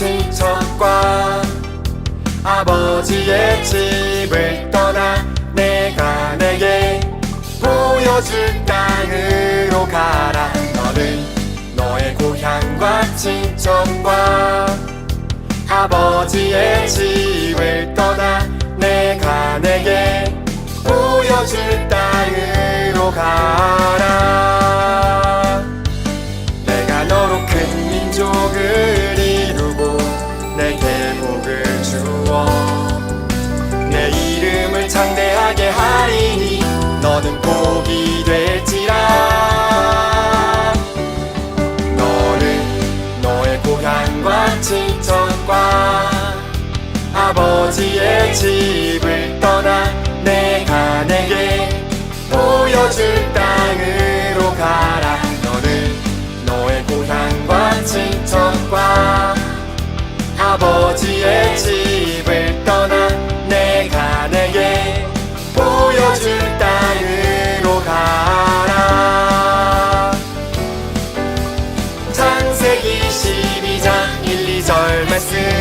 친척과 아버지의 집을 떠나 내가 내게 보여줄 땅으로 가라. 너는 너의 고향과 친척과 아버지의 집을 떠나 내가 내게 보여줄 땅으로 가라. 내가 너로 큰 민족을 너는 복이 될지라. 너는 너의 고향과 친척과 아버지의 집을 떠나 내가 내게 보여줄 땅으로 가라. 너는 너의 고향과 친척과 blessing.